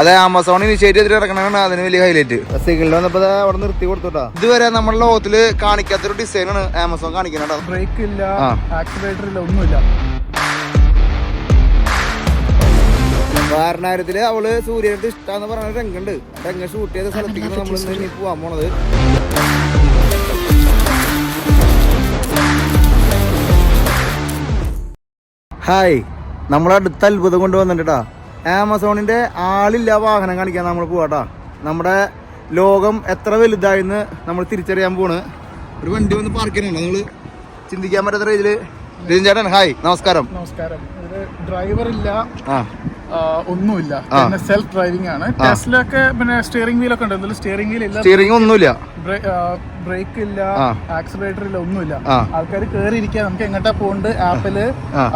അതെ Amazon initiate ചെയ്തിട്ട് ഇറക്കണതാണ് അതിന് വലിയ ഹൈലൈറ്റ് സിഗിളിൽ വന്നപ്പോ ദാ അവിടെ നിർത്തി കൊടുത്തോട്ടാ. ഇതുവരെ നമ്മുടെ ലോകത്തിൽ കാണിക്കാത്തൊരു ഡിസൈനാണ് ആമസോൺ കാണിക്കുന്നത് ബ്രേക്ക് ഇല്ല. ആക്സിലേറ്റർ ഇല്ല ഒന്നുമില്ല. വാരണായിരത്തിൽ അവൾ സൂര്യനടുത്ത് ഇഷ്ടാന്ന് പറഞ്ഞ രംഗുണ്ട്. രംഗ ഷൂട്ട് ചെയ്ത സ്ഥലത്തേക്ക് നമ്മൾ ഇനി പോവാൻ പോണത്. ഹായ് നമ്മൾ അടുത്ത അത്ഭുതം കൊണ്ട് ആമസോണിന്റെ ആളില്ല വാഹനം കാണിക്കാൻ നമ്മൾ പോവാട്ടാ നമ്മുടെ ലോകം എത്ര വലുതായെന്ന് നമ്മൾ തിരിച്ചറിയാൻ പോണ് ഒരു വണ്ടി വന്ന് പാർക്ക് ചെയ്യുന്നുണ്ട് നിങ്ങൾ ചിന്തിക്കാൻ പറ്റാത്ത രീതിയിൽ രജിൻ ചേട്ടൻ ഹായ് നമസ്കാരം. നമസ്കാരം. ഡ്രൈവർ ഇല്ല. ഒന്നുമില്ല. പിന്നെ സെൽഫ് ഡ്രൈവിംഗ് ആണ്. ടെസ്റ്റിലൊക്കെ പിന്നെ സ്റ്റിയറിംഗ് വീൽ ഒക്കെ ഉണ്ട്. സ്റ്റിയറിംഗ് വീൽ ഇല്ല. സ്റ്റിയറിംഗ് ഒന്നുമില്ല. ബ്രേക്ക് ഇല്ല. ആക്സിലേറ്റർ ഇല്ല. ഒന്നുമില്ല. ആൾക്കാർ കേറി ഇരിക്കുക നമുക്ക് എങ്ങോട്ടാ പോണ്ട് ആപ്പിൽ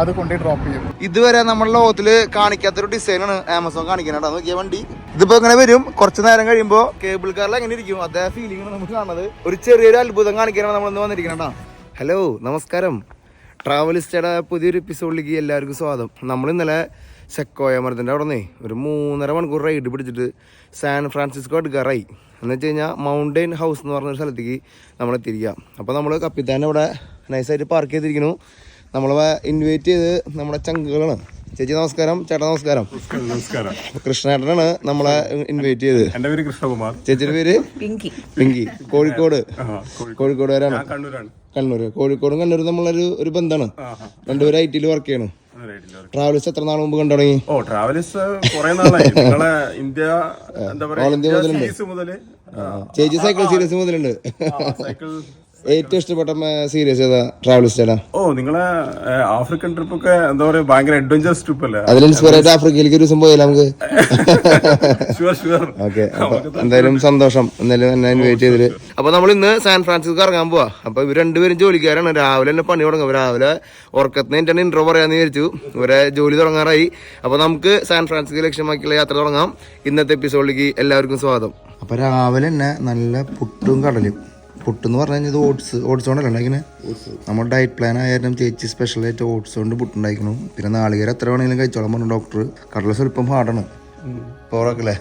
അത് കൊണ്ടുപോയി ഡ്രോപ്പ് ചെയ്യും. ഇതുവരെ നമ്മുടെ ലോകത്തിൽ കാണിക്കാത്തൊരു ഡിസൈനാണ് ആമസോൺ കാണിക്കുന്നത് നോക്കിയ വണ്ടി. ഇതിപ്പോ ഇങ്ങനെ വരും. കുറച്ച് നേരം കഴിയുമ്പോ കേബിൾ കാറിൽ എങ്ങനെ ഇരിക്കും? അതേ ഫീലിംഗ് നമുക്ക് കാണുന്നത്. ഒരു ചെറിയൊരു അത്ഭുതം കാണിക്കാനാണ് നമ്മൾ ഇന്ന് വന്നിരിക്കുന്നത് ഹലോ നമസ്കാരം. ട്രാവലിസ്റ്റയുടെ പുതിയൊരു എപ്പിസോഡിലേക്ക് എല്ലാവർക്കും സ്വാഗതം. നമ്മൾ ഇന്നലെ സെക്കോയ മരത്തിന്റെ അവിടെ നിന്നേ ഒരു മൂന്നര മണിക്കൂർ റൈഡ് പിടിച്ചിട്ട് സാൻ ഫ്രാൻസിസ്കോ എടുക്കാറായി എന്ന് വെച്ച് കഴിഞ്ഞാൽ മൗണ്ടൈൻ ഹൗസ് എന്ന് പറഞ്ഞൊരു സ്ഥലത്തേക്ക് നമ്മൾ എത്തിയിരിക്കുക അപ്പോൾ നമ്മൾ കപ്പിത്താൻ ഇവിടെ നൈസായിട്ട് പാർക്ക് ചെയ്തിരിക്കുന്നു. നമ്മളെ ഇൻവൈറ്റ് ചെയ്ത് നമ്മുടെ ചങ്കുകളാണ്. ചേച്ചി നമസ്കാരം ചേട്ടാ നമസ്കാരം. നമസ്കാരം കൃഷ്ണേട്ടനാണ് നമ്മളെ ഇൻവൈറ്റ് ചെയ്തത് എന്റെ പേര് കൃഷ്ണകുമാർ. ചേച്ചിയുടെ പേര്? പിങ്കി. പിങ്കി. കോഴിക്കോട്. ആ, കോഴി- കണ്ണൂര്. കോഴിക്കോടും കണ്ണൂരും നമ്മളൊരു ഒരു ബന്ധമാണ് രണ്ടുപേരും ഐ ടിയിൽ വർക്ക് ചെയ്യണം. ട്രാവൽസ് എത്ര നാൾ മുമ്പ് കണ്ടു തുടങ്ങി? ഓ ട്രാവലേഴ്സ് കുറെ നാളായി. നിങ്ങളെ ഇന്ത്യ എന്താ പറയാ. സീരീസ് മുതൽ ചേച്ചി സൈക്കിൾ സീരീസ് മുതലുണ്ട്. സൈക്കിൾ ഏറ്റവും ഇഷ്ടപ്പെട്ട സീരീസ് ഏതാ? ട്രാവൽസ് ഏതാ ഓ നിങ്ങളെ ആഫ്രിക്കൻ ട്രിപ്പ് ഒക്കെ എന്താ പറയാ ഭയങ്കര അഡ്വഞ്ചറസ് ട്രിപ്പ് അല്ലേ? അതിൽ ഇൻസ്പയർ ആയിട്ട് ആഫ്രിക്കയിലേക്ക് ഒരു ദിവസം പോയാലോ നമുക്ക്? ഷുവർ ഷുവർ ഓക്കെ അപ്പൊ എന്തായാലും സന്തോഷം. എന്തായാലും എന്നെ ഇൻവൈറ്റ് ചെയ്തിട്ട് അപ്പൊ നമ്മൾ ഇന്ന് സാൻ ഫ്രാൻസിസ്കോ ഇറങ്ങാൻ പോവാ. അപ്പൊ ഇവർ രണ്ടുപേരും ജോലിക്കാരാണ്. രാവിലെ തന്നെ പണി തുടങ്ങും. രാവിലെ ഉറക്കത്തിന് എന്റെ ഇൻട്രോ പറയാന്ന് വിചാരിച്ചു. ഇവരെ ജോലി തുടങ്ങാറായി. അപ്പൊ നമുക്ക് സാൻ ഫ്രാൻസിസ്കോ ലക്ഷ്യമാക്കിയുള്ള യാത്ര തുടങ്ങാം. ഇന്നത്തെ എപ്പിസോഡിലേക്ക് എല്ലാവർക്കും സ്വാഗതം. അപ്പൊ രാവിലെ തന്നെ നല്ല പുട്ടും കടലും. പുട്ടെന്ന് പറഞ്ഞു കഴിഞ്ഞാൽ ഓട്സ് ഓട്സ് കൊണ്ടല്ല ഉണ്ടാക്കിനെ നമ്മുടെ ഡയറ്റ് പ്ലാൻ ആയാലും ചേച്ചി സ്പെഷ്യലായിട്ട് ഓട്സ് കൊണ്ട് പുട്ടുണ്ടാക്കണം പിന്നെ നാളികേരം എത്ര വേണമെങ്കിലും കഴിച്ചോളം പറഞ്ഞു ഡോക്ടർ കടല സ്വല്പം ഹാർഡാണ് പോറക്കല്ലേ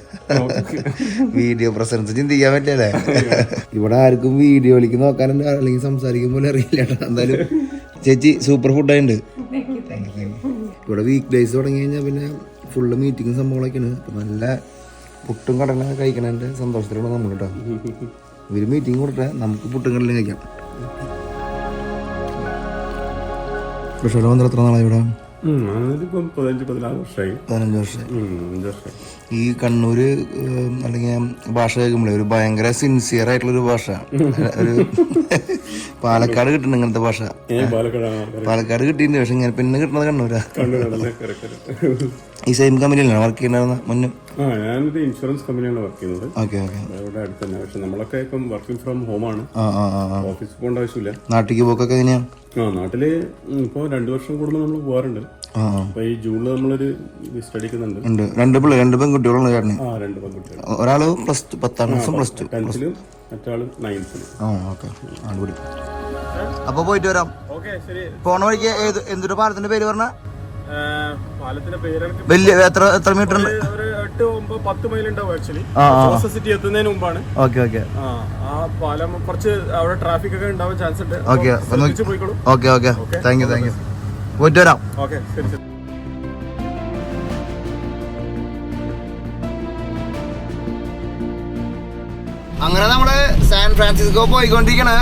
വീഡിയോ പ്രസൻസ് ചിന്തിക്കാൻ പറ്റിയല്ലേ ഇവിടെ ആർക്കും വീഡിയോ വിളിക്കുന്ന നോക്കാനും അല്ലെങ്കിൽ സംസാരിക്കും പോലെ അറിയില്ല. എന്തായാലും ചേച്ചി സൂപ്പർ ഫുഡായിട്ടുണ്ട് ഇവിടെ വീക്ക് ഡേയ്സ് തുടങ്ങി കഴിഞ്ഞാൽ പിന്നെ ഫുള്ള് മീറ്റിങ്ങും സംഭവങ്ങളൊക്കെയാണ്. നല്ല പുട്ടും കടലൊക്കെ കഴിക്കണതിന്റെ സന്തോഷത്തിലാണ് നമ്മൾ കേട്ടോ. ഇവർ മീറ്റിംഗ് കൊടുത്തേ നമുക്ക് പുട്ടുകളിൽ കഴിക്കാം. കൃഷ്ണ വന്നിട്ട് എത്ര നാളായി ഇവിടെ? പതിനഞ്ച് വർഷമായി. ഈ കണ്ണൂര് അല്ലെങ്കിൽ ഭാഷ കേൾക്കുമ്പോഴേ ഒരു ഭയങ്കര സിൻസിയർ ആയിട്ടുള്ള ഒരു ഭാഷ. ഒരു പാലക്കാട് കിട്ടുന്ന ഇങ്ങനത്തെ ഭാഷ. പാലക്കാട് കിട്ടിയിട്ടുണ്ട് പക്ഷെ ഇങ്ങനെ പിന്നെ കിട്ടുന്നത് കണ്ണൂരാ. ഈ സെയിം കമ്പനിയിലാണ് വർക്ക് ചെയ്യുന്ന മുന്നേ ആ ഞാനൊരു ഇൻഷുറൻസ് കമ്പനിയാണ് വർക്ക് ചെയ്യുന്നത്. ഓക്കെ ഓക്കെ ഇവിടെ അടുത്ത് തന്നെ. പക്ഷെ നമ്മളൊക്കെ ഇപ്പം വർക്കിംഗ് ഫ്രം ഹോം ആണ്. ആ ആ ആ. ഓഫീസിൽ പോകേണ്ട ആവശ്യമില്ല. നാട്ടിലേക്ക് പോക്കൊക്കെ എങ്ങനെയാ? ആ നാട്ടിൽ ഇപ്പോൾ രണ്ടു വർഷം കൂടുമ്പോൾ നമ്മൾ പോകാറുണ്ട് ആ ഈ ജൂണിൽ നമ്മളൊരു സ്റ്റഡിക്കുന്നുണ്ട് ഉണ്ട്. രണ്ട് പിള്ളേർ രണ്ട് പെൺകുട്ടികളുണ്ട് ചേട്ടന് ആ രണ്ട് പെൺകുട്ടികൾ ഒരാൾ പ്ലസ് ടു പത്താം ക്ലാസ്സും പ്ലസ് ടു ടെൻത്തിലും മറ്റാൾ നയൻത്തിലും ആ ഓക്കെ അടിപൊളി അപ്പൊ പോയിട്ട് വരാം. ഓക്കെ ശരി. പോണ വഴിക്ക് ഏത് എന്തൊരു പാലത്തിന്റെ പേര് പറഞ്ഞ? പാലത്തിന്റെ പേര് വലിയ എത്ര എത്ര മീറ്റർ ഉണ്ട്? ഒരു എട്ട് ഒമ്പത് പത്ത് മൈൽ ഉണ്ടാവും ആക്ച്വലി ആ, ആ. ജോസഫ് സിറ്റി എത്തുന്നതിന് മുമ്പാണ്. Okay okay. ആ ആ പാലം കുറച്ച് അവിടെ ട്രാഫിക് ഒക്കെ ഉണ്ടാവാൻ ചാൻസ് ഉണ്ട്. ഓക്കെ അപ്പൊ ശ്രദ്ധിച്ച് പോയിക്കോളൂ. Okay okay. Thank you thank you പോയിട്ട് വരാം. ഓക്കെ ശരി ശരി. അങ്ങനെ നമ്മൾ സാൻ ഫ്രാൻസിസ്കോ പോയിക്കൊണ്ടിരിക്കണ.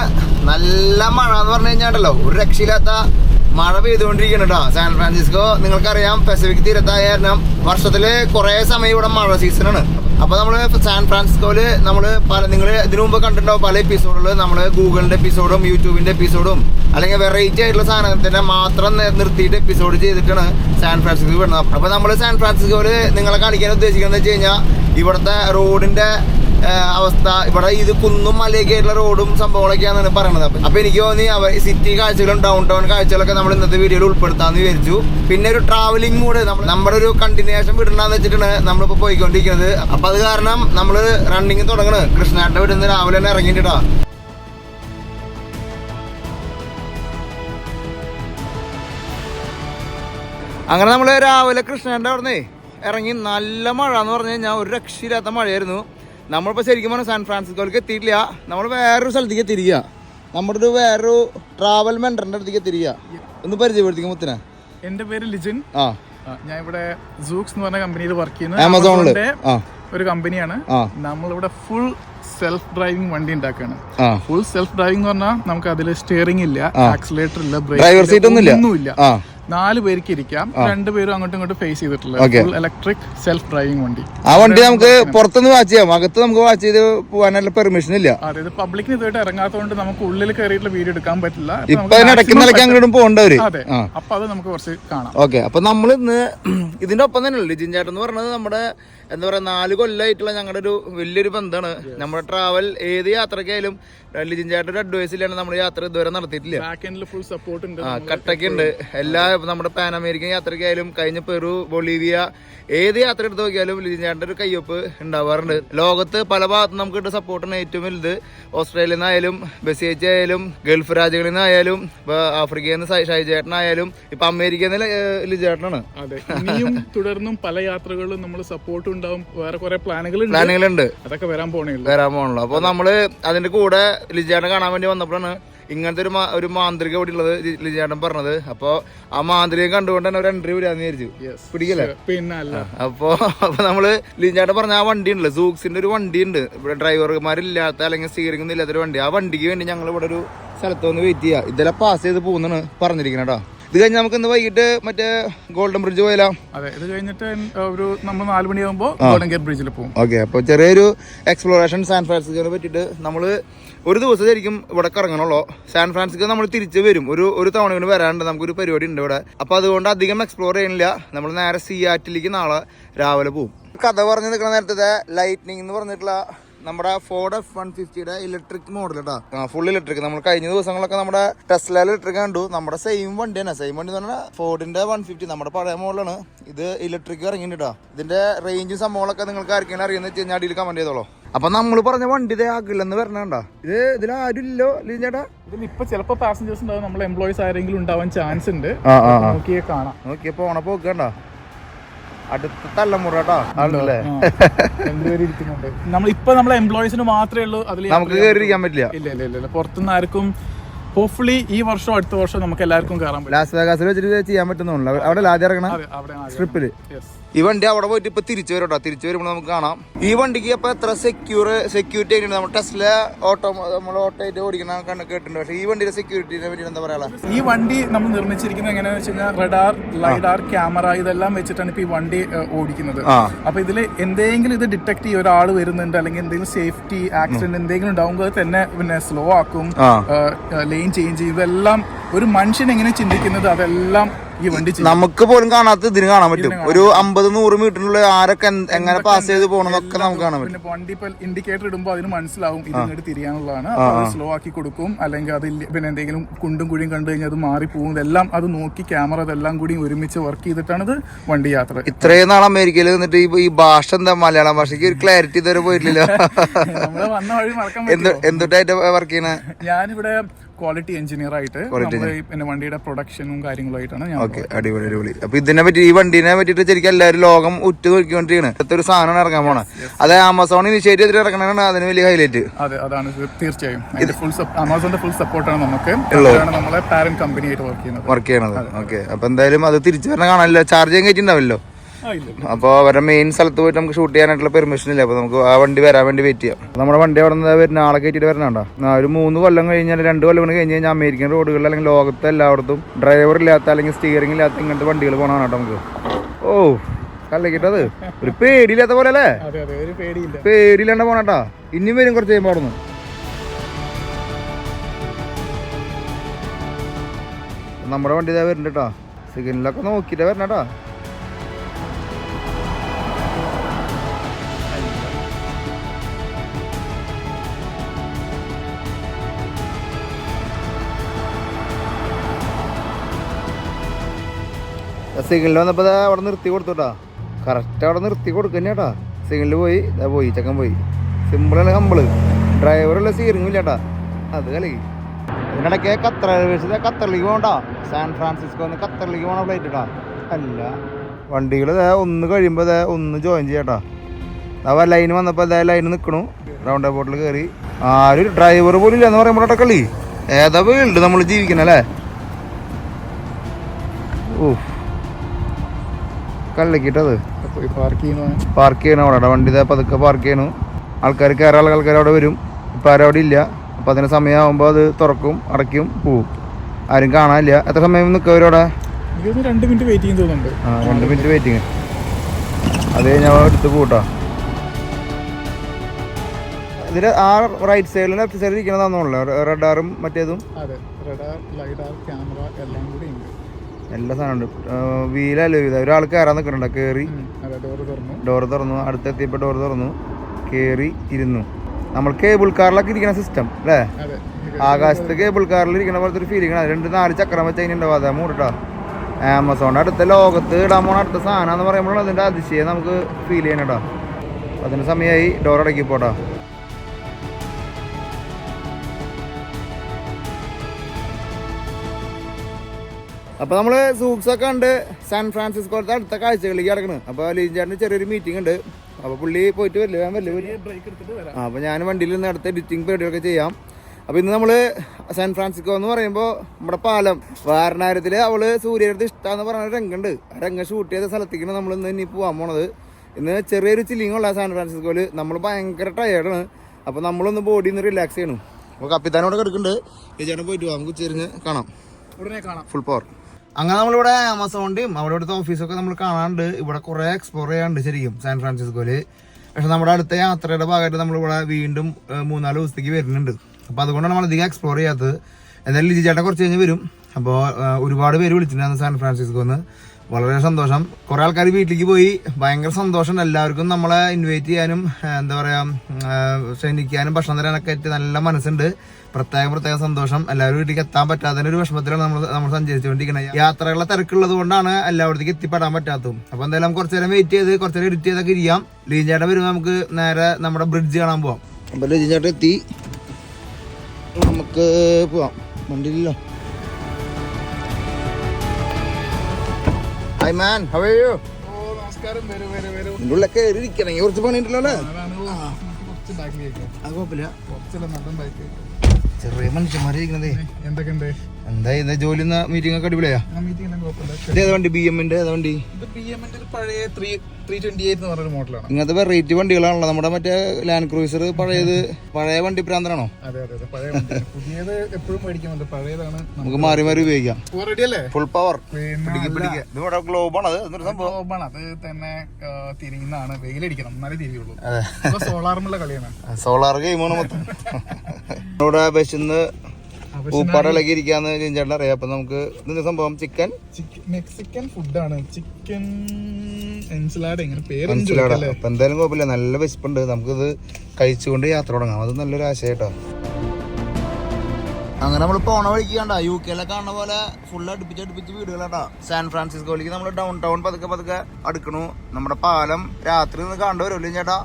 നല്ല മഴ എന്ന് പറഞ്ഞു കഴിഞ്ഞാണ്ടല്ലോ ഒരു രക്ഷയില്ലാത്ത മഴ പെയ്തുകൊണ്ടിരിക്കണം കേട്ടോ സാൻ ഫ്രാൻസിസ്കോ നിങ്ങൾക്കറിയാം പസഫിക് തീരത്തായ കാരണം വർഷത്തിൽ കുറെ സമയം ഇവിടെ മഴ സീസണാണ് അപ്പൊ നമ്മൾ സാൻ ഫ്രാൻസിസ്കോയിൽ നമ്മൾ പല നിങ്ങൾ ഇതിനു മുമ്പ് കണ്ടിട്ടുണ്ടാവും പല എപ്പിസോഡുകൾ നമ്മൾ ഗൂഗിളിന്റെ എപ്പിസോഡും യൂട്യൂബിന്റെ എപ്പിസോഡും അല്ലെങ്കിൽ വെറൈറ്റി ആയിട്ടുള്ള സാധനത്തിനെ മാത്രം നിർത്തിയിട്ട് എപ്പിസോഡ് ചെയ്തിട്ടാണ് സാൻ ഫ്രാൻസിസ്കോ വിടുന്നത് അപ്പൊ നമ്മൾ സാൻ ഫ്രാൻസിസ്കോയിൽ നിങ്ങളെ കാണിക്കാൻ ഉദ്ദേശിക്കുന്നത് വെച്ച് കഴിഞ്ഞാൽ ഇവിടുത്തെ റോഡിന്റെ അവസ്ഥ. ഇവിടെ ഇത് കുന്നും മലയൊക്കെ ആയിട്ടുള്ള റോഡും സംഭവങ്ങളൊക്കെയാണ് പറയണത്. അപ്പൊ- അപ്പൊ എനിക്ക് തോന്നി സിറ്റി കാഴ്ചകളും ഡൗൺ ടൗൺ കാഴ്ചകളൊക്കെ നമ്മൾ ഇന്നത്തെ വീഡിയോയിൽ ഉൾപ്പെടുത്താന്ന് വിചാരിച്ചു. പിന്നെ ഒരു ട്രാവലിംഗ് മൂഡ് നമ്മുടെ ഒരു കണ്ടിന്യൂഷൻ വിടണ്ടെന്ന് വെച്ചിട്ടാണ് നമ്മളിപ്പോ പോയിക്കൊണ്ടിരിക്കുന്നത്. അപ്പൊ അത് കാരണം നമ്മൾ റണ്ണിങ് തുടങ്ങണ്. കൃഷ്ണാട്ട വിടുന്ന രാവിലെ തന്നെ ഇറങ്ങിയിട്ടാ. അങ്ങനെ നമ്മൾ രാവിലെ കൃഷ്ണന്റെ അവിടുന്ന് ഇറങ്ങി നല്ല മഴ എന്ന് പറഞ്ഞു കഴിഞ്ഞാൽ ഒരു രക്ഷയില്ലാത്ത മഴയായിരുന്നു. നമ്മളിപ്പോൾ ശരിക്കും പറഞ്ഞാൽ സാൻ ഫ്രാൻസിസ്കോയിലേക്ക് എത്തിയിട്ടില്ല. നമ്മൾ വേറൊരു സ്ഥലത്തേക്ക് എത്തിയിരിക്കുക നമ്മുടെ ഒരു വേറൊരു ട്രാവൽ മെന്ററിന്റെ അടുത്തേക്ക് എത്തിയിരിക്കുക ഒന്ന് പരിചയപ്പെടുത്തിക്കും മുത്തിനെ. എന്റെ പേര് ലിജിൻ. ആ. ഞാൻ ഇവിടെ സൂക്സ് എന്ന് പറഞ്ഞ കമ്പനിയിൽ വർക്ക് ചെയ്യുന്നത് ആമസോണിൽ ആമസോണിന്റെ ഒരു കമ്പനിയാണ് നമ്മളിവിടെ ഫുൾ സെൽഫ് ഡ്രൈവിംഗ് വണ്ടി ഉണ്ടാക്കുകയാണ്. ഫുൾ സെൽഫ് ഡ്രൈവിംഗ് എന്ന് പറഞ്ഞാൽ നമുക്ക് അതിൽ സ്റ്റിയറിംഗ് ഇല്ല ആക്സിലേറ്റർ ഇല്ല ബ്രേക്ക് ഒന്നുമില്ല. നാല് പേർക്ക് ഇരിക്കാം. രണ്ടുപേരും അങ്ങോട്ടും ഇങ്ങോട്ടും ഫേസ് ചെയ്തിട്ടുള്ള Okay. Full electric self driving വണ്ടി. ആ വണ്ടി നമുക്ക് പുറത്തുനിന്ന് വാച്ച് ചെയ്യാം. അകത്ത് നമുക്ക് വാച്ച് ചെയ്ത് പോകാനുള്ള പെർമിഷൻ ഇല്ല. അതായത് പബ്ലിക്കിന് ഇതായിട്ട് ഇറങ്ങാത്തതുകൊണ്ട് നമുക്ക് ഉള്ളിൽ കയറിയിട്ടുള്ള വീഡിയോ എടുക്കാൻ പറ്റില്ല. ഇപ്പൊ ഇടയ്ക്ക് നിലയ്ക്ക് അങ്ങോട്ടും പോകണ്ടവര് അതെ. അപ്പൊ അത് നമുക്ക് കുറച്ച് കാണാം. ഓക്കെ അപ്പൊ നമ്മൾ ഇന്ന് ഇതിന്റെ ഒപ്പം തന്നെ ലിജിൻ ചേട്ടൻ എന്ന് പറയുന്നത് നമ്മുടെ എന്താ പറയുക നാല് കൊല്ലമായിട്ടുള്ള ഞങ്ങളുടെ ഒരു വലിയൊരു ബന്ധമാണ്. നമ്മുടെ ട്രാവൽ ഏത് യാത്രക്കായാലും ലിജിൻ ചേട്ടന്റെ ഒരു അഡ്വൈസ് ഇല്ലാണ്ട് നമ്മൾ യാത്ര ഇതുവരെ നടത്തിയിട്ടില്ല. ഫുൾ സപ്പോർട്ട് ഉണ്ട് ആ കട്ടക്കുണ്ട് എല്ലാ നമ്മുടെ പാൻ അമേരിക്കൻ യാത്രക്കായാലും കഴിഞ്ഞ പെറു ബൊളീവിയ ഏത് യാത്ര എടുത്ത് നോക്കിയാലും ലിജിൻ ചേട്ടന്റെ ഒരു കയ്യൊപ്പ് ഉണ്ടാവാറുണ്ട്. ലോകത്ത് പല ഭാഗത്തും നമുക്ക് കിട്ടുന്ന സപ്പോർട്ടാണ് ഏറ്റവും വലുത്. ഓസ്ട്രേലിയയിൽ നിന്നായാലും ബസിയേച്ചി ആയാലും ഗൾഫ് രാജ്യങ്ങളിൽ നിന്നായാലും ഇപ്പൊ ആഫ്രിക്കയിൽ നിന്ന് ഷായി ചേട്ടനായാലും ഇപ്പൊ അമേരിക്കയിൽ നിന്ന് ലിജി ചേട്ടനാണ്. അതെ തുടർന്നും പല യാത്രകളും നമ്മൾ സപ്പോർട്ട് ഉണ്ടാവും. വേറെ കുറെ പ്ലാനുകളുണ്ട്. പ്ലാനുകളുണ്ട്. അതൊക്കെ വരാൻ പോണേ വരാൻ പോകണല്ലോ അപ്പൊ നമ്മൾ അതിന്റെ കൂടെ ലിജാണ്ട് കാണാൻ വേണ്ടി വന്നപ്പോഴാണ് ഇങ്ങനത്തെ ഒരു ഒരു മാന്ത്രിക ഇവിടെ ഉള്ളത് ലി- പറഞ്ഞത്. അപ്പൊ ആ മാന്ത്രികം കണ്ടുകൊണ്ട് തന്നെ ഒരു എൻട്രി വരാന്ന് വിചാരിച്ചു. പിടിക്കല്ലേ? പിന്നെ അല്ല. അപ്പൊ അപ്പൊ നമ്മൾ ലിജേട്ടൻ പറഞ്ഞ ആ വണ്ടി ഉണ്ട് സൂക്സിന്റെ ഒരു വണ്ടി ഉണ്ട് ഇവിടെ ഡ്രൈവർമാരില്ലാത്ത അല്ലെങ്കിൽ സ്റ്റിയറിംഗ് ഒന്നും ഇല്ലാത്തൊരു വണ്ടി. ആ വണ്ടിക്ക് വേണ്ടി ഞങ്ങൾ ഇവിടെ ഒരു സ്ഥലത്ത് വന്ന് വെയിറ്റ് ചെയ്യാം. ഇതെല്ലാം പാസ് ചെയ്ത് പോകുന്നാണ് പറഞ്ഞിരിക്കണേട്ടോ കേട്ടോ ഇത് കഴിഞ്ഞ് നമുക്ക് ഇന്ന് വൈകിട്ട് മറ്റേ ഗോൾഡൻ ബ്രിഡ്ജ് പോയാലോ? അതെ ഇത് കഴിഞ്ഞിട്ട് ഒരു നമ്മൾ നാല് മണിയാകുമ്പോൾ ഗോൾഡൻ ഗേറ്റ് ബ്രിഡ്ജിൽ പോകും ഓക്കെ അപ്പോൾ ചെറിയൊരു എക്സ്പ്ലോറേഷൻ സാൻ ഫ്രാൻസിസ്കോനെ പറ്റിയിട്ട് നമ്മൾ ഒരു ദിവസം ശരിക്കും ഇവിടെ ഇറങ്ങണുള്ളൂ സാൻ ഫ്രാൻസിസ്കോ നമ്മൾ തിരിച്ച് വരും. ഒരു ഒരു തവണ കൊണ്ട് വരാണ്ട് നമുക്കൊരു പരിപാടി ഉണ്ട് ഇവിടെ. അപ്പോൾ അതുകൊണ്ട് അധികം എക്സ്പ്ലോർ ചെയ്യണില്ല. നമ്മൾ നേരെ സിയാറ്റിലേക്ക് നാളെ രാവിലെ പോകും കഥ പറഞ്ഞു നിൽക്കുന്ന നേരത്തെ ലൈറ്റ്നിങ് എന്ന് പറഞ്ഞിട്ടുള്ള നമ്മുടെ ഫോർഡ് എഫ് വൺ ഫിഫ്റ്റിയുടെ ഇലക്ട്രിക് മോഡൽ കേട്ടോ ഫുൾ ഇലക്ട്രിക് നമ്മൾ കഴിഞ്ഞ ദിവസങ്ങളൊക്കെ നമ്മുടെ ടെസ്ല ഇലക്ട്രിക് കണ്ടു. നമ്മുടെ സെയിം വണ്ടി തന്നെ. സെയിം വണ്ടി എന്ന് പറഞ്ഞാൽ ഫോർഡിന്റെ വൺ ഫിഫ്റ്റി നമ്മുടെ പഴയ മോഡലാണ് ഇത് ഇലക്ട്രിക് ഇറങ്ങിയിട്ടുണ്ട് കേട്ടോ ഇതിന്റെ റേഞ്ചും സംഭവങ്ങളൊക്കെ നിങ്ങൾക്ക് ആർക്കെങ്കിലും അറിയുന്ന വെച്ച് കഴിഞ്ഞാൽ അടിയിൽ കമന്റ് ചെയ്തോളൂ. അപ്പൊ നമ്മൾ പറഞ്ഞ വണ്ടി ഇതേ ആകില്ലെന്ന് വരണണ്ട ഇത് ഇല്ലോ ചേട്ടാ? ഇതിൽ ഇപ്പൊ ചിലപ്പോ പാസഞ്ചേഴ്സ് ഉണ്ടാവും. നമ്മളെ എംപ്ലോയീസ് ആരെങ്കിലും ഉണ്ടാവാൻ ചാൻസ് ഉണ്ട്. നോക്കിയേ കാണാം. നോക്കിയപ്പോ ഓണപ്പോ പോക്കണ്ട അടുത്ത തലമുറ ആണല്ലേ? നമ്മളെ എംപ്ലോയീസിന് മാത്രമേ ഉള്ളൂ അതിൽ നമുക്ക് കയറിയിരിക്കാൻ പറ്റില്ല. ഇല്ല ഇല്ല ഇല്ല പുറത്തുനിന്ന് ആർക്കും ഹോപ്പ്ഫുള്ളി ഈ വർഷം അടുത്ത വർഷം നമുക്ക് എല്ലാവർക്കും കയറാൻ പറ്റും. ലാസ് വേഗാസിൽ വെച്ചിട്ട് ചെയ്യാൻ പറ്റുന്നുണ്ടോ അവിടെ ആദ്യം ഇറങ്ങണം? അതെ അവിടെ സ്ട്രിപ്പിൽ യെസ് ഈ വണ്ടി അവിടെ പോയിട്ട് ഇപ്പൊ തിരിച്ചു വരും കേട്ടോ. തിരിച്ചു വരുമ്പോൾ നമുക്ക് കാണാം. ഈ വണ്ടിക്ക് അപ്പൊ എത്ര സെക്യൂർ സെക്യൂരിറ്റി ആയിട്ടുണ്ട് നമ്മൾ ടെസ്ല ഓട്ടോ നമ്മൾ ഓട്ടോ ആയിട്ട് ഓടിക്കുന്ന കണ്ട് കേട്ടിട്ടുണ്ട്. പക്ഷേ ഈ വണ്ടിയുടെ സെക്യൂരിറ്റിനെ പറ്റി എന്താ പറയാ? ഈ വണ്ടി നമ്മൾ നിർമ്മിച്ചിരിക്കുന്നത് എങ്ങനെയാണെന്ന് വെച്ച് കഴിഞ്ഞാൽ റഡാർ ലൈഡാർ ക്യാമറ ഇതെല്ലാം വെച്ചിട്ടാണ് ഇപ്പൊ ഈ വണ്ടി ഓടിക്കുന്നത്. അപ്പോൾ അപ്പൊ ഇതിൽ എന്തെങ്കിലും ഇത് ഡിറ്റക്ട് ചെയ്യുക ഒരാൾ വരുന്നുണ്ട് അല്ലെങ്കിൽ എന്തെങ്കിലും സേഫ്റ്റി ആക്സിഡന്റ് എന്തെങ്കിലും ഉണ്ടാവുമ്പോൾ തന്നെ പിന്നെ സ്ലോ ആക്കും ലൈൻ ലെയിൻ ചേഞ്ച് ചെയ്യും. ഇതെല്ലാം ഒരു മനുഷ്യൻ എങ്ങനെ ചിന്തിക്കുന്നത് അതെല്ലാം ഈ വണ്ടി നമുക്ക് പോലും കാണാത്ത ഇതിന് കാണാൻ പറ്റും. ഒരു അമ്പത് നൂറ് മീറ്ററിനുള്ളിൽ ആരൊക്കെ എങ്ങനെ പാസ് ചെയ്ത് പോകണമെന്നൊക്കെ നമുക്ക് കാണാൻ പറ്റും. വണ്ടി ഇപ്പൊ ഇൻഡിക്കേറ്റർ ഇടുമ്പോൾ അതിന് മനസ്സിലാവും ഇത് ഇങ്ങോട്ട് തിരിയാനുള്ളതാണ്. സ്ലോ ആക്കി കൊടുക്കും. അല്ലെങ്കിൽ അത് പിന്നെ എന്തെങ്കിലും കുണ്ടും കുഴിയും കണ്ടു കഴിഞ്ഞാൽ അത് മാറി പോകും. ഇതെല്ലാം അത് നോക്കി ക്യാമറ ഇതെല്ലാം കൂടി ഒരുമിച്ച് വർക്ക് ചെയ്തിട്ടാണ് ഇത് വണ്ടി യാത്ര. ഇത്രയും നാൾ അമേരിക്കയിൽ നിന്നിട്ട് ഈ ഭാഷ എന്താ മലയാളം ഭാഷയ്ക്ക് ഒരു ക്ലാരിറ്റി ഇതുവരെ പോയിട്ടില്ല. എന്തുട്ടായിട്ട് വർക്ക് ചെയ്യണേ? ഞാനിവിടെ ക്വാളിറ്റി എഞ്ചിനീയർ ആയിട്ട് പിന്നെ വണ്ടിയുടെ പ്രൊഡക്ഷനും കാര്യങ്ങളുമായിട്ടാണ് ഞാൻ ഓക്കെ അടിപൊളി അടിപൊളി. അപ്പൊ ഇതിനെ പറ്റി ഈ വണ്ടിനെ പറ്റിട്ട് ശരിക്കും എല്ലാവരും ലോകം ഉറ്റു നോക്കിക്കൊണ്ടിരിക്കുകയാണ് ഇന്നത്തെ ഒരു സാധനമാണ് ഇറങ്ങാൻ പോണ. അത് ആമസോൺ ഇനിഷ്യേറ്റ് ചെയ്തിട്ട് ഇറങ്ങണതാണ് അതിന് വലിയ ഹൈലൈറ്റ് അതെ അതാണ് തീർച്ചയായും. ഇത് ഫുൾ ആമസോണിന്റെ ഫുൾ സപ്പോർട്ടാണ് നമുക്ക്. നമ്മളെ പാരന്റ് കമ്പനി ആയിട്ട് വർക്ക് ചെയ്യുന്നത്. വർക്ക് ചെയ്യണത്. ഓക്കെ അപ്പൊ എന്തായാലും അത് തിരിച്ചു വരണം. കാണാനില്ല. ചാർജ് ചെയ്യാൻ കയറ്റിണ്ടാവില്ലോ അപ്പോൾ അവരുടെ മെയിൻ സ്ഥലത്ത് പോയിട്ട് നമുക്ക് ഷൂട്ട് ചെയ്യാനായിട്ടുള്ള പെർമിഷൻ ഇല്ല? അപ്പോൾ നമുക്ക് ആ വണ്ടി വരാൻ വേണ്ടി വെയിറ്റ് ചെയ്യാം. നമ്മുടെ വണ്ടി അവിടെ നിന്ന് വരുന്ന ആളെ കയറ്റിയിട്ട് വരണണ്ട? ഒരു മൂന്ന് കൊല്ലം കഴിഞ്ഞാൽ രണ്ട് കൊല്ലം കഴിഞ്ഞ് കഴിഞ്ഞാൽ അമേരിക്കൻ റോഡുകളിൽ അല്ലെങ്കിൽ ലോകത്തെ എല്ലായിടത്തും ഡ്രൈവർ ഇല്ലാത്ത അല്ലെങ്കിൽ സ്റ്റിയറിംഗ് ഇല്ലാത്ത ഇങ്ങനത്തെ വണ്ടികൾ പോകണം കേട്ടോ നമുക്ക്. ഓ കല്ലക്കിട്ടത് ഒരു പേടിയില്ലാത്ത പോലെ അല്ലേ അതെ അതെ ഒരു പേടിയില്ല. പേടിയില്ലാണ്ട് പോണട്ടാ ഇനിയും വരും കുറച്ച് കഴിയുമ്പോൾ അവിടെ നമ്മുടെ വണ്ടി ഇതാ വരുന്നുണ്ട് കേട്ടോ. സിഗ്നലൊക്കെ നോക്കിയിട്ടാ വരണട്ടാ സിഗ്നൽ വന്നപ്പോ ദാ അവിടെ നിർത്തി കൊടുത്തുട്ടാ. കറക്റ്റ് അവിടെ നിർത്തി കൊടുക്കുന്നേട്ടാ സിഗ്നൽ പോയി ഇതാ പോയി ചക്കൻ പോയി. സിമ്പിളാണ് കമ്പിൾ. ഡ്രൈവറുള്ള സ്റ്റിയറിംഗ് ഇല്ലാട്ടാ അത് കളി. ഇതിനിടയ്ക്ക് ഖത്തർ എയർവേസ് ഖത്തറിലേക്ക് പോകണ്ട. സാൻ ഫ്രാൻസിസ്കോ ഖത്തറിലേക്ക് പോകണ ഫ്ലൈറ്റ് ഇട്ടാ അല്ല വണ്ടികൾ ഒന്ന് കഴിയുമ്പോൾ ഒന്ന് ജോയിൻ ചെയ്യട്ടാ അവ ലൈൻ വന്നപ്പോൾ ലൈൻ നിൽക്കണു റൗണ്ട് ബോട്ടിൽ കയറി ആരും ഡ്രൈവർ പോലും ഇല്ല എന്ന് പറയുമ്പോഴാ കളി. ഏതാ വീണ്ടും നമ്മൾ ജീവിക്കണല്ലേ ഓ കള്ളിക്കിട്ടത്? പാർക്ക് ചെയ്യണം അവിടെ. വണ്ടി പതുക്കെ പാർക്ക് ചെയ്യണു. ആൾക്കാർ കയറാനുള്ള ആൾക്കാർ അവിടെ വരും. ഇപ്പം ആരും അവിടെ ഇല്ല. അപ്പം അതിന് സമയമാകുമ്പോൾ അത് തുറക്കും അടയ്ക്കും പോവും. ആരും കാണാനില്ല. എത്ര സമയം നിൽക്കവരവിടെ രണ്ട് മിനിറ്റ് വെയിറ്റിംഗ് തോന്നുന്നുണ്ട്. ആ രണ്ട് മിനിറ്റ് വെയിറ്റിംഗ് അത് ഞാൻ എടുത്ത് പോട്ടോ ഇതിൽ ആ റൈറ്റ് സൈഡിലും ലെഫ്റ്റ് സൈഡിൽ ഇരിക്കണതാണെന്നുള്ളൂ റഡാറും മറ്റേതും? അതെ. റഡാർ ലൈഡാർ ക്യാമറ എല്ലാം കൂടി ഉണ്ട്. എല്ലാ സാധനമുണ്ട് വീലല്ലോ ഇത് ഒരാൾ കയറാൻ നിൽക്കണ്ട കയറി ഡോറ് തുറന്നു. ഡോർ തുറന്നു. അടുത്തെത്തിയപ്പോൾ ഡോർ തുറന്നു. കയറി ഇരുന്നു. നമ്മൾ കേബിൾ കാറിലൊക്കെ ഇരിക്കുന്ന സിസ്റ്റം അല്ലേ? ആകാശത്ത് കേബിൾ കാറിൽ ഇരിക്കുന്ന പോലത്തെ ഒരു ഫീലിംഗ് ആണ്. രണ്ട് നാല് ചക്രം വെച്ച് അതിനുണ്ടാവും. അതാ മൂടട്ടോ ആമസോണിന്റെ അടുത്ത ലോകത്ത് ഇടാൻ പോണ അടുത്ത സാധനം എന്ന് പറയുമ്പോഴാണ് അതിന്റെ അതിശയം നമുക്ക് ഫീൽ ചെയ്യണം കേട്ടോ അതിന് സമയമായി ഡോർ അടക്കി പോട്ടോ അപ്പോൾ നമ്മൾ സൂക്സൊക്കെ ഉണ്ട് സാൻ ഫ്രാൻസിസ്കോ അടുത്ത കാഴ്ചകളിലേക്ക് കിടക്കണം. അപ്പോൾ ലീൻ ചേട്ടന് ചെറിയൊരു മീറ്റിംഗ് ഉണ്ട്. അപ്പോൾ പുള്ളി പോയിട്ട് വരില്ല ഞാൻ വരില്ല ബ്രേക്ക് എടുത്തിട്ട് വരാം. അപ്പോൾ ഞാൻ വണ്ടിയിൽ നിന്ന് അടുത്ത എഡിറ്റിംഗ് പരിപാടികളൊക്കെ ചെയ്യാം. അപ്പോൾ ഇന്ന് നമ്മൾ സാൻ ഫ്രാൻസിസ്കോ എന്ന് പറയുമ്പോൾ നമ്മുടെ പാലം വാരണാരത്തിൽ അവൾ സൂര്യടുത്ത് ഇഷ്ടമെന്ന് പറഞ്ഞ രംഗുണ്ട്. ആ രംഗം ഷൂട്ട് ചെയ്ത സ്ഥലത്തേക്കാണ് നമ്മൾ ഇന്ന് ഇനി പോകാൻ പോണത്. ഇന്ന് ചെറിയൊരു ചില്ലിങ് ഉള്ള സാൻ ഫ്രാൻസിസ്കോയിൽ നമ്മൾ ഭയങ്കര ടയേർഡാണ് അപ്പോൾ നമ്മളൊന്ന് ബോഡി ഒന്ന് റിലാക്സ് ചെയ്യണം. അപ്പോൾ കപ്പിത്താനോടെ കിടക്കുന്നുണ്ട് ചേട്ടൻ പോയിട്ട് പോവാം നമുക്ക് ഉച്ചരിഞ്ഞ് കാണാം. ഉടനെ കാണാം. ഫുൾ പവർ അങ്ങനെ നമ്മളിവിടെ ആമസോണിന്റെയും അവിടെ ഇവിടുത്തെ ഓഫീസൊക്കെ നമ്മൾ കാണാണ്ട് ഇവിടെ കുറേ എക്സ്പ്ലോർ ചെയ്യാണ്ട് ശരിക്കും സാൻ ഫ്രാൻസിസ്കോയിൽ പക്ഷെ നമ്മുടെ അടുത്ത യാത്രയുടെ ഭാഗമായിട്ട് നമ്മളിവിടെ വീണ്ടും മൂന്നാൽ ദിവസത്തേക്ക് വരുന്നുണ്ട്. അപ്പോൾ അതുകൊണ്ടാണ് നമ്മൾ അധികം എക്സ്പ്ലോർ ചെയ്യാത്തത്. എന്തായാലും ലിജി ചേട്ടൻ കുറച്ച് കഴിഞ്ഞ് വരും. അപ്പോൾ ഒരുപാട് പേര് വിളിച്ചിട്ടുണ്ടായിരുന്നു സാൻ ഫ്രാൻസിസ്കോന്ന് വളരെ സന്തോഷം. കുറെ ആൾക്കാർ വീട്ടിലേക്ക് പോയി. ഭയങ്കര സന്തോഷം. എല്ലാവർക്കും നമ്മളെ ഇൻവൈറ്റ് ചെയ്യാനും എന്താ പറയാ ക്ഷണിക്കാനും ഭക്ഷണം തരാനൊക്കെ ആയിട്ട് നല്ല മനസ്സുണ്ട്. പ്രത്യേകം പ്രത്യേകം സന്തോഷം. എല്ലാവരും വീട്ടിലേക്ക് എത്താൻ പറ്റാത്തതിന് ഒരു വിഷമത്തിലാണ് നമ്മൾ നമ്മൾ സഞ്ചരിച്ചുകൊണ്ടിരിക്കുന്നത് യാത്രകളുടെ തിരക്കുള്ളത് കൊണ്ടാണ് എല്ലായിടത്തേക്ക് എത്തിപ്പെടാൻ പറ്റാത്തതും. അപ്പൊ എന്തായാലും കുറച്ചു നേരം വെയിറ്റ് ചെയ്ത് കുറച്ചു നേരം എഡിറ്റ് ചെയ്തൊക്കെ ഇരിക്കാം ലീൻ ചേട്ടൻ വരുമ്പോൾ നമുക്ക് നേരെ നമ്മുടെ ബ്രിഡ്ജ് കാണാൻ പോവാം. അപ്പൊ ലീൻ ചേട്ടൻ എത്തി. നമുക്ക് പോവാം. വണ്ടിയിലല്ലോ hi man how are you നിന്റെ ഉള്ളിൽ കയറി ഇരിക്കണമെങ്കിൽ കുറച്ച് പണിയുണ്ടല്ലോ അത് കുഴപ്പമില്ല. ചെറിയ മനുഷ്യന്മാരെ എന്തൊക്കെയുണ്ട്? എന്താ ഇന്ന് ജോലി മീറ്റിംഗ് ഒക്കെ അടിപൊളിയാ ഏതാ വണ്ടി? ബി എമ്മിന്റെ ഏതാ വണ്ടി? ഇങ്ങനത്തെ വെറൈറ്റി വണ്ടികളാണല്ലോ. നമ്മുടെ മറ്റേ ലാൻഡ് ക്രൂസർ പഴയത് പഴയ വണ്ടി പ്രാന്തരാണോ നമുക്ക് മാറി മാറി ഉപയോഗിക്കാം. ഫുൾ പവർ ഗ്ലോബ് ആണ്. സംഭവം. അത് തന്നെ തിരിയുന്നതാണ്. വെയിലടിക്കണം. എന്നാലേ തിരിയുള്ളൂ. സോളാറുമുള്ള കളിയാണ്. സോളാർ ഗെയിമാണ് മൊത്തം. ഇവിടെ ബസ്സിന്ന് പൂപ്പാടയിലേക്ക് ഇരിക്കാന്ന് ചേട്ടൻ അറിയാം. അപ്പൊ നമുക്ക് ഇതിന്റെ സംഭവം ചിക്കൻ. മെക്സിക്കൻ ഫുഡാണ് ചിക്കൻ എൻസിലാഡ് എങ്ങനെ പേര് അപ്പൊ എന്തായാലും കുഴപ്പമില്ല. നല്ല വിശപ്പുണ്ട്. നമുക്കിത് കഴിച്ചുകൊണ്ട് യാത്ര തുടങ്ങാം. അത് നല്ലൊരു ആശയട്ടോ. അങ്ങനെ നമ്മൾ പോണ വഴിക്ക് കണ്ട യു കെയിലെ കാണുന്ന പോലെ ഫുൾ അടുപ്പിച്ച് അടുപ്പിച്ച് വീടുകളാട്ടാ. സാൻ ഫ്രാൻസിസ്കോയിലേക്ക് നമ്മൾ ഡൗൺ ടൗൺ പതുക്കെ പതുക്കെ അടുക്കണു. നമ്മുടെ പാലം രാത്രി നിന്ന് കണ്ടുവരുമല്ലേ ചേട്ടാ.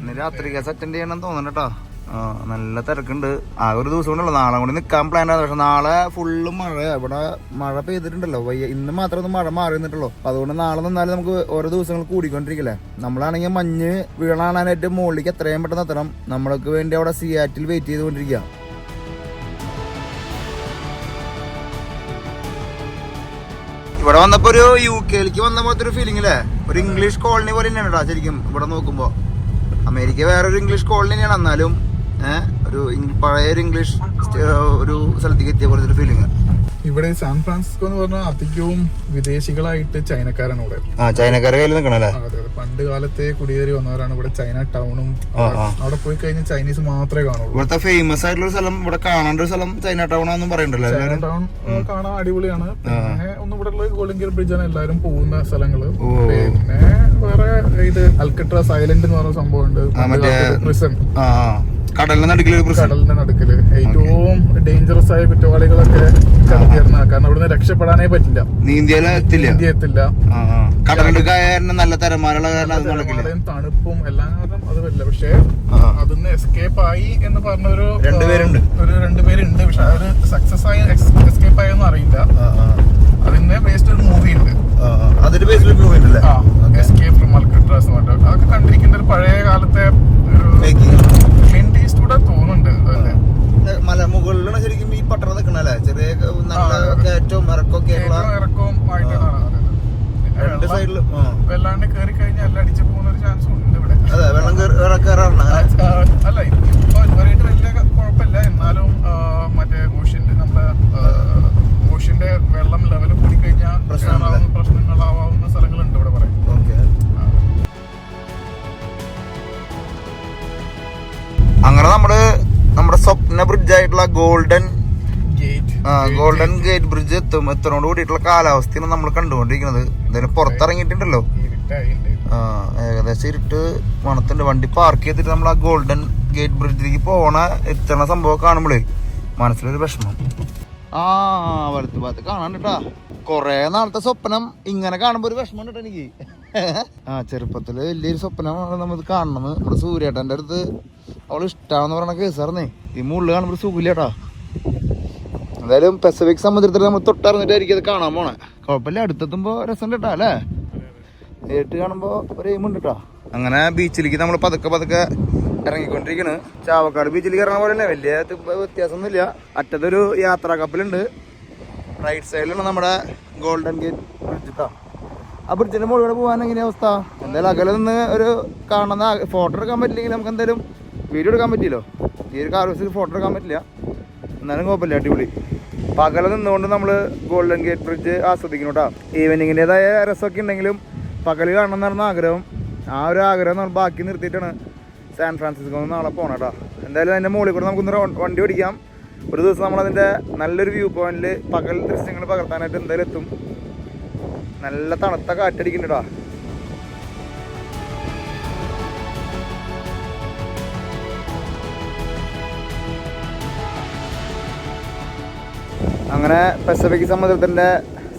ഇന്ന് രാത്രി കേസ് അറ്റൻഡ് ചെയ്യണം തോന്നുന്നു ആ നല്ല തിരക്കുണ്ട്. ആ ഒരു ദിവസം കൊണ്ടല്ലോ നാളെ കൂടി നിൽക്കാൻ പ്ലാൻ ആണ്. പക്ഷെ നാളെ ഫുള്ള് മഴ. ഇവിടെ മഴ പെയ്തിട്ടുണ്ടല്ലോ. വയ്യ ഇന്ന് മാത്രം ഒന്ന് മഴ മാറി അതുകൊണ്ട് നാളെ നിന്നാലും നമുക്ക് ഓരോ ദിവസങ്ങൾ കൂടിക്കൊണ്ടിരിക്കില്ലേ? നമ്മളാണെങ്കിൽ മഞ്ഞ് വീണാണാനായിട്ട് മുകളിലേക്ക് എത്രയും പെട്ടെന്ന് എത്തണം. നമ്മൾക്ക് വേണ്ടി അവിടെ സിയാറ്റിൽ വെയിറ്റ് ചെയ്തുകൊണ്ടിരിക്കുക. ഇവിടെ വന്നപ്പോ ഒരു യു കെയിലേക്ക് വന്ന പോലത്തെ ഒരു ഫീലിംഗ് അല്ലേ ഒരു ഇംഗ്ലീഷ് കോളനി പോലെ തന്നെയാണ് ശരിക്കും ഇവിടെ നോക്കുമ്പോ. അമേരിക്ക വേറൊരു ഇംഗ്ലീഷ് കോളനി തന്നെയാണ്. എന്നാലും ഒരു പഴയ ഇംഗ്ലീഷ് ഒരു സ്ഥലത്തേക്ക് എത്തിയ പോലത്തെ ഒരു ഫീലിംഗ് ഇവിടെ സാൻ ഫ്രാൻസിസ്കോ എന്ന് പറഞ്ഞാൽ അധികവും വിദേശികളായിട്ട് ചൈനക്കാരാണ് ഇവിടെ. ആ ചൈനക്കാരെ കയ്യിൽ നിൽക്കണം അല്ലേ? ആ, അതെ അതെ. പണ്ട് കാലത്തെ കുടിയേറി വന്നവരാണ് ഇവിടെ ചൈന ടൗണും. അവിടെ പോയി കഴിഞ്ഞാൽ ചൈനീസ് മാത്രമേ കാണുള്ളൂ. ഇവിടുത്തെ ഫേമസ് ആയിട്ടുള്ള സ്ഥലം ഇവിടെ കാണേണ്ട ഒരു സ്ഥലം ചൈന ടൗൺ ആണെന്നും പറയണ്ടല്ലോ ചൈന ടൗൺ കാണാൻ അടിപൊളിയാണ്. പിന്നെ ഒന്ന് ഇവിടെ ഉള്ള ഗോളിംഗർ ബ്രിഡ്ജാണ് എല്ലാവരും പോകുന്ന സ്ഥലങ്ങൾ. പിന്നെ വേറെ ഇത് അൽക്കട്ര സൈലന്റ് എന്ന് പറയുന്ന സംഭവം ഉണ്ട് പ്രിസൺ. കടലിന്റെ നടുക്കിൽ കടലിന്റെ നടുക്കിൽ. ഏറ്റവും ഡേഞ്ചറസ് ആയ കുറ്റവാളികളൊക്കെ കടത്തിയിരുന്ന കാരണം അവിടുന്ന് രക്ഷപ്പെടാനേ പറ്റില്ല. നീന്തിയാലും എത്തില്ല? ആ കടലിന്റെ കാരണം നല്ല തരമാനുള്ള കാരണം തണുപ്പും എല്ലാം കാരണം അത് പറ്റില്ല പക്ഷെ. അതിന്ന് എസ്കേപ്പ് ആയി എന്ന് പറഞ്ഞ ഒരു രണ്ടുപേരുണ്ട്. ഒരു രണ്ടുപേരുണ്ട് പക്ഷെ അവർ സക്സസ് ആയി എസ്കേപ്പ് ആയെന്ന് അറിയില്ല. അതിന്റെ ബേസ്ഡ് ഒരു മൂവി ഉണ്ട്. അതിന്റെ ബേസ്ഡ് ഒരു മൂവി ഉണ്ടല്ലേ? എസ്കേപ്പ് ഫ്രം അൽക്കട്രാസ് അതൊക്കെ കണ്ടിരിക്കുന്ന ഒരു പഴയ കാലത്തെ ഈസ്റ്റ്വുഡ് തോന്നുന്നുണ്ട് അതിന്റെ മല മുകളിലാണ് ശരിക്കും ഈ പട്ടണം നിൽക്കണല്ലേ ചെറിയ നല്ല കയറ്റവും ഇറക്കമൊക്കെ ഇറക്കവും. രണ്ട് സൈഡിലും വെള്ളാണ്ട് കയറി കഴിഞ്ഞാൽ എല്ലാം അടിച്ചു പോകുന്ന ഒരു ചാൻസ് ഉണ്ട് ഇവിടെ. അതെ വെള്ളം കയറാറുണ്ട് ഗോൾഡൻ ഗോൾഡൻ ഗേറ്റ് ബ്രിഡ്ജ് എത്തും. എത്തുന്നോട് കൂടിയിട്ടുള്ള കാലാവസ്ഥയാണ് നമ്മൾ കണ്ടുകൊണ്ടിരിക്കുന്നത്. എന്തായാലും പുറത്തിറങ്ങിയിട്ടുണ്ടല്ലോ ഏകദേശം ഇരുട്ട് മണത്തുണ്ട്. വണ്ടി പാർക്ക് ചെയ്തിട്ട് നമ്മൾ ആ ഗോൾഡൻ ഗേറ്റ് ബ്രിഡ്ജിലേക്ക് പോണ എത്തണ സംഭവം കാണുമ്പോഴേ മനസ്സിലൊരു വിഷമം. ആ വലത്ത് ഭാഗത്ത് കാണാണ്ടിട്ടാ കൊറേ നാളത്തെ സ്വപ്നം ഇങ്ങനെ കാണുമ്പോ ഒരു വിഷമം കേട്ടോ എനിക്ക്. ആ ചെറുപ്പത്തിൽ വലിയൊരു സ്വപ്നമാണ് നമ്മൾ കാണണം നമ്മുടെ സൂര്യേട്ടന്റെ അടുത്ത് അവൾ ഇഷ്ടാന്ന് പറയണ കേസാർന്നേ ഈ മുകളിൽ കാണുമ്പോൾ സുഖില്ലേട്ടാ എന്തായാലും പെസഫിക് സമുദ്രത്തിൽ നമ്മൾ തൊട്ടറിഞ്ഞിട്ടായിരിക്കും അത് കാണാൻ പോണേ. കുഴപ്പമില്ല അടുത്തെത്തുമ്പോ രസം കേട്ടാ അല്ലേ? നേരിട്ട് കാണുമ്പോ ഒരു എയിം ഉണ്ട് കേട്ടോ അങ്ങനെ ബീച്ചിലേക്ക് നമ്മൾ പതുക്കെ പതുക്കെ ഇറങ്ങിക്കൊണ്ടിരിക്കണ്. ചാവക്കാട് ബീച്ചിലേക്ക് ഇറങ്ങുന്ന പോലെ തന്നെ വലിയ വ്യത്യാസമൊന്നുമില്ല. അറ്റത്തൊരു യാത്രാ കപ്പലുണ്ട്. റൈറ്റ് സൈഡിലാണ് നമ്മുടെ ഗോൾഡൻ ഗേറ്റ് ബ്രിഡ്ജ് ആ ബ്രിഡ്ജിന്റെ ഇവിടെ പോകാൻ എങ്ങനെയാ അവസ്ഥ? എന്തായാലും അകലെ നിന്ന് ഒരു കാണുന്ന ഫോട്ടോ എടുക്കാൻ പറ്റില്ലെങ്കിൽ നമുക്ക് എന്തായാലും വീഡിയോ എടുക്കാൻ പറ്റിയല്ലോ. ഈ ഒരു കാർ ഫോട്ടോ എടുക്കാൻ പറ്റില്ല. എന്നാലും കുഴപ്പമില്ല അടിപൊളി. പകല നിന്നുകൊണ്ട് നമ്മൾ ഗോൾഡൻ ഗേറ്റ് ബ്രിഡ്ജ് ആസ്വദിക്കണം കേട്ടോ ഈവനിങ്ങിന്റെതായ രസമൊക്കെ ഉണ്ടെങ്കിലും പകൽ കാണണം എന്നായിരുന്നു ആഗ്രഹം. ആ ഒരു ആഗ്രഹം നമ്മൾ ബാക്കി നിർത്തിയിട്ടാണ് സാൻ ഫ്രാൻസിസ്കോ നാളെ പോകണം കേട്ടോ എന്തായാലും അതിന്റെ മുകളിൽ കൂടെ നമുക്കൊന്ന് വണ്ടി ഓടിക്കാം. ഒരു ദിവസം നമ്മളതിന്റെ നല്ലൊരു വ്യൂ പോയിന്റിൽ പകൽ ദൃശ്യങ്ങൾ പകർത്താനായിട്ട് എന്തായാലും എത്തും. നല്ല തണുത്ത കാറ്റടിക്കുന്നുണ്ട്? അങ്ങനെ പസഫിക് സമുദ്രത്തിന്റെ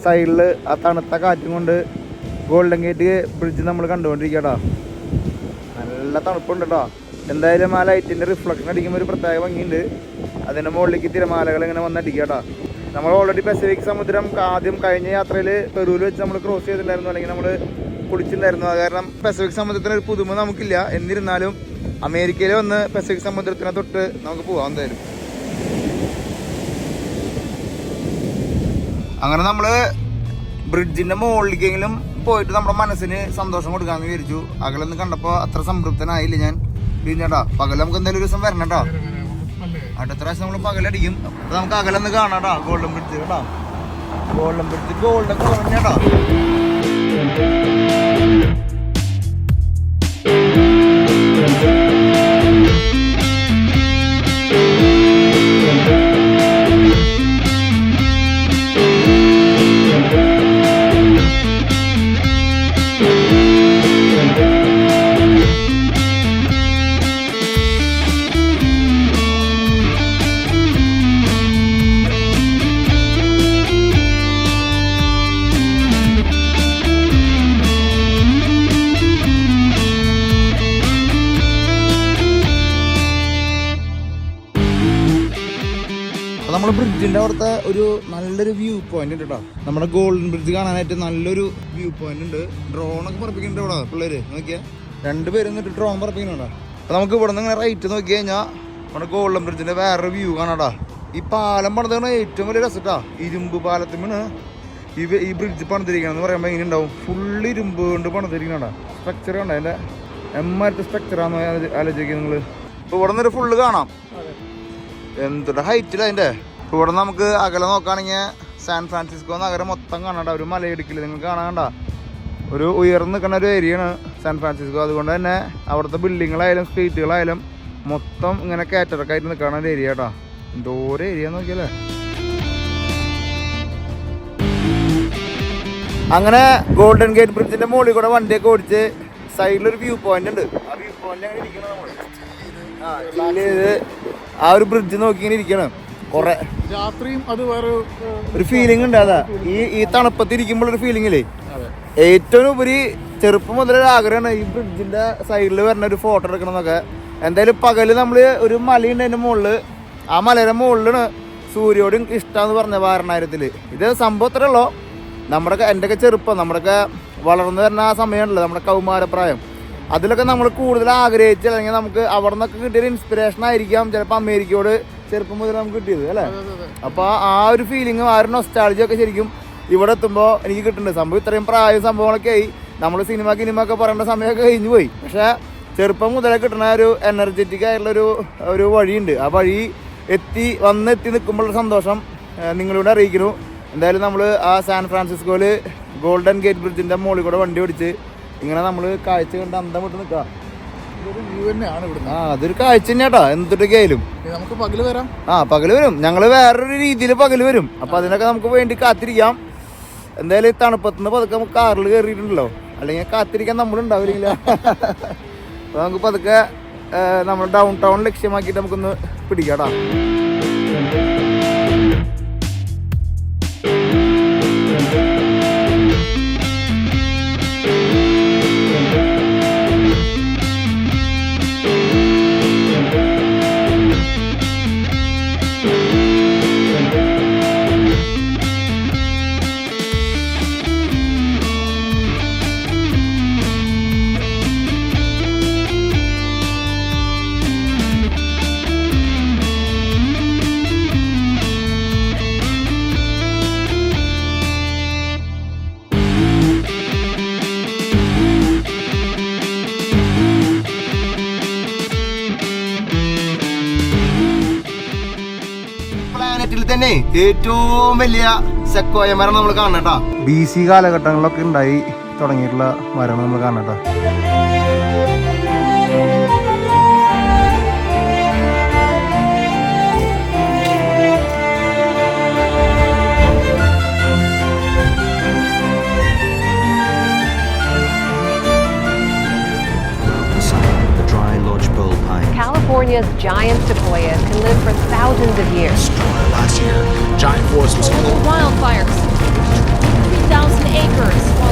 സൈഡിൽ ആ തണുത്ത കാറ്റും കൊണ്ട് ഗോൾഡൻ ഗേറ്റ് ബ്രിഡ്ജ് നമ്മൾ കണ്ടുകൊണ്ടിരിക്കട്ടോ നല്ല തണുപ്പുണ്ട് കേട്ടോ എന്തായാലും ആ ലൈറ്റിന്റെ റിഫ്ലക്ഷൻ അടിക്കുമ്പോൾ ഒരു പ്രത്യേക ഭംഗിയുണ്ട്. അതിന്റെ മുകളിലേക്ക് തിരമാലകൾ ഇങ്ങനെ വന്നടിക്കുക കേട്ടോ നമ്മൾ ഓൾറെഡി പസഫിക് സമുദ്രം ആദ്യം കഴിഞ്ഞ യാത്രയിൽ പെറുവിൽ വെച്ച് നമ്മൾ ക്രോസ് ചെയ്തിട്ടുണ്ടായിരുന്നു അല്ലെങ്കിൽ നമ്മൾ കുളിച്ചിട്ടുണ്ടായിരുന്നു. അത് കാരണം പസഫിക് സമുദ്രത്തിന് ഒരു പുതുമ നമുക്കില്ല. എന്നിരുന്നാലും അമേരിക്കയിൽ വന്ന് പസഫിക് സമുദ്രത്തിനെ തൊട്ട് നമുക്ക് പോകാൻ തരും അങ്ങനെ നമ്മൾ ബ്രിഡ്ജിന്റെ മുകളിലേക്കെങ്കിലും പോയിട്ട് നമ്മുടെ മനസ്സിന് സന്തോഷം കൊടുക്കാമെന്ന് വിചാരിച്ചു. അകലൊന്ന് കണ്ടപ്പോൾ അത്ര സംതൃപ്തനായില്ല ഞാൻ. പിന്നെട്ടാ പകൽ നമുക്ക് എന്തായാലും ഒരു ദിവസം വരണം കേട്ടോ. അടുത്ത പ്രാവശ്യം നമ്മൾ പകലടിക്കും. അപ്പൊ നമുക്ക് അകലൊന്ന് കാണാട്ടോ ഗോൾഡൻ ബ്രിഡ്ജ് കേട്ടോ ഗോൾഡൻ ബ്രിഡ്ജ് ഗോൾഡൻ അപ്പൊ അവിടുത്തെ ഒരു നല്ലൊരു വ്യൂ പോയിന്റ് ഉണ്ട് കേട്ടോ നമ്മുടെ ഗോൾഡൻ ബ്രിഡ്ജ് കാണാനായിട്ട് നല്ലൊരു വ്യൂ പോയിന്റ് ഉണ്ട്. ഡ്രോണൊക്കെ പറപ്പിക്കുന്നുണ്ട് ഇവിടെ പിള്ളേര്. നോക്കിയാ. രണ്ടുപേരും എന്നിട്ട് ഡ്രോൺ പറപ്പിക്കുന്നുണ്ടോ അപ്പൊ നമുക്ക് ഇവിടെ നിന്ന് ഇങ്ങനെ റൈറ്റ് നോക്കി കഴിഞ്ഞാൽ നമ്മുടെ ഗോൾഡൻ ബ്രിഡ്ജിന്റെ വേറൊരു വ്യൂ കാണാടാ ഈ പാലം പണിതാണ് ഏറ്റവും വലിയ രസട്ടാ ഇരുമ്പ് പാലത്തിമാണ് ഈ ഈ ബ്രിഡ്ജ് പണിതിരിക്കണമെന്ന് പറയുമ്പോൾ ഇങ്ങനെ ഉണ്ടാവും? ഫുള്ള് ഇരുമ്പ് കൊണ്ട് പണിതിരിക്കണടാ സ്ട്രക്ചർ കണ്ട അതിന്റെ? എമ്മാരത്തെ സ്ട്രക്ചറാന്ന് ആലോചിക്കുക നിങ്ങൾ ഇപ്പൊ ഇവിടെ നിന്നൊരു ഫുള്ള് കാണാം. എന്തൊരു ഹൈറ്റില്ല അതിന്റെ? ഇപ്പൊ ഇവിടെ നമുക്ക് അകലെ നോക്കുകയാണെങ്കിൽ സാൻ ഫ്രാൻസിസ്കോ നഗരം മൊത്തം കാണണ്ട ഒരു മലയിടുക്കില്ല? നിങ്ങൾ കാണാണ്ട? ഒരു ഉയർന്നു നിൽക്കുന്ന ഒരു ഏരിയയാണ് സാൻ ഫ്രാൻസിസ്കോ അതുകൊണ്ട് തന്നെ അവിടുത്തെ ബിൽഡിങ്ങുകളായാലും സ്ട്രീറ്റുകളായാലും മൊത്തം ഇങ്ങനെ കാറ്ററക്കായിട്ട് നിൽക്കുന്ന ഒരു ഏരിയ കേട്ടോ എന്തോരം ഏരിയ നോക്കിയല്ലേ അങ്ങനെ ഗോൾഡൻ ഗേറ്റ് ബ്രിഡ്ജിന്റെ മുകളിൽ കൂടെ വണ്ടിയൊക്കെ ഓടിച്ച് സൈഡിലൊരു വ്യൂ പോയിന്റ് ഉണ്ട്. ആ വ്യൂ ഇരിക്കണം നമ്മൾ ആ ഒരു ബ്രിഡ്ജ് നോക്കി ഇങ്ങനെ ഇരിക്കണം. കൊറേ രാത്രിയും അത് വേറെ ഒരു ഫീലിംഗ് ഉണ്ട് അതാ. ഈ ഈ തണുപ്പത്തിരിക്കുമ്പോൾ ഒരു ഫീലിംഗ് ഇല്ലേ? അതെ. ഏറ്റവും ഉപരി ചെറുപ്പം മുതലൊരു ആഗ്രഹമാണ് ഈ ബ്രിഡ്ജിന്റെ സൈഡിൽ വരുന്ന ഒരു ഫോട്ടോ എടുക്കണം എന്നൊക്കെ എന്തായാലും പകൽ നമ്മൾ ഒരു മലയുണ്ട് അതിന്റെ മുകളിൽ. ആ മലയുടെ മുകളിലാണ് സൂര്യോടും ഇഷ്ടമെന്ന് പറഞ്ഞ വാരണായിരത്തിൽ ഇത് സംഭവം അത്രേ ഉള്ളൂ. നമ്മുടെ എന്റെയൊക്കെ ചെറുപ്പം നമ്മുടെയൊക്കെ വളർന്നു വരുന്ന ആ സമയമാണല്ലോ നമ്മുടെ കൗമാരപ്രായം. അതിലൊക്കെ നമ്മൾ കൂടുതൽ ആഗ്രഹിച്ച് അല്ലെങ്കിൽ നമുക്ക് അവിടെ നിന്നൊക്കെ കിട്ടിയൊരു ഇൻസ്പിറേഷൻ ആയിരിക്കാം. ചിലപ്പോൾ അമേരിക്കയോട് ചെറുപ്പം മുതൽ നമുക്ക് കിട്ടിയത് അല്ലേ? അപ്പൊ ആ ഒരു ഫീലിംഗ് ആ ഒരു നൊസ്റ്റാളജി ഒക്കെ ശരിക്കും ഇവിടെ എത്തുമ്പോൾ എനിക്ക് കിട്ടുന്നുണ്ട്. സംഭവം ഇത്രയും പ്രായം സംഭവങ്ങളൊക്കെ ആയി. നമ്മൾ സിനിമ സിനിമ ഒക്കെ പറയേണ്ട സമയമൊക്കെ കഴിഞ്ഞു പോയി. പക്ഷെ ചെറുപ്പം മുതലേ കിട്ടുന്ന ഒരു എനർജറ്റിക് ആയിട്ടുള്ള ഒരു ഒരു വഴിയുണ്ട്. ആ വഴി എത്തി വന്ന് എത്തി നിൽക്കുമ്പോഴുള്ള സന്തോഷം നിങ്ങളിവിടെ അറിയിക്കുന്നു. എന്തായാലും നമ്മൾ ആ സാൻ ഫ്രാൻസിസ്കോയിൽ ഗോൾഡൻ ഗേറ്റ് ബ്രിഡ്ജിന്റെ മുകളിൽ കൂടെ വണ്ടി ഓടിച്ച് ഇങ്ങനെ നമ്മൾ കാഴ്ച കണ്ട് അന്തം വിട്ട് നിൽക്കുക. ആ അതൊരു കാഴ്ച തന്നെയാട്ടാ. എന്തൊക്കെയായാലും. ഇനി നമുക്ക് പകൽ വരാം. ആ പകൽ വരും. ഞങ്ങൾ വേറൊരു രീതിയിൽ പകൽ വരും. അപ്പൊ അതിനൊക്കെ നമുക്ക് വേണ്ടി കാത്തിരിക്കാം. എന്തായാലും ഈ തണുപ്പത്തുനിന്ന് പതുക്കെ നമുക്ക് കാറിൽ കയറിയിട്ടുണ്ടല്ലോ. അല്ലെങ്കിൽ കാത്തിരിക്കാൻ നമ്മളുണ്ടാവില്ല അപ്പൊ നമുക്ക് പതുക്കെ നമ്മൾ ഡൗൺ ടൗൺ ലക്ഷ്യമാക്കിയിട്ട് നമുക്കൊന്ന് പിടിക്കാട്ടാ. പ്ലാനറ്റിൽ തന്നെ ഏറ്റവും വലിയ സെക്കോയ മരം നമ്മൾ കാണണട്ടാ ബി സി കാലഘട്ടങ്ങളിലൊക്കെ ഉണ്ടായി തുടങ്ങിയിട്ടുള്ള മരം നമ്മൾ the California's giant sequoias can live for thousands of years. Stronger last year, giant forest was wildfires, 3,000 acres.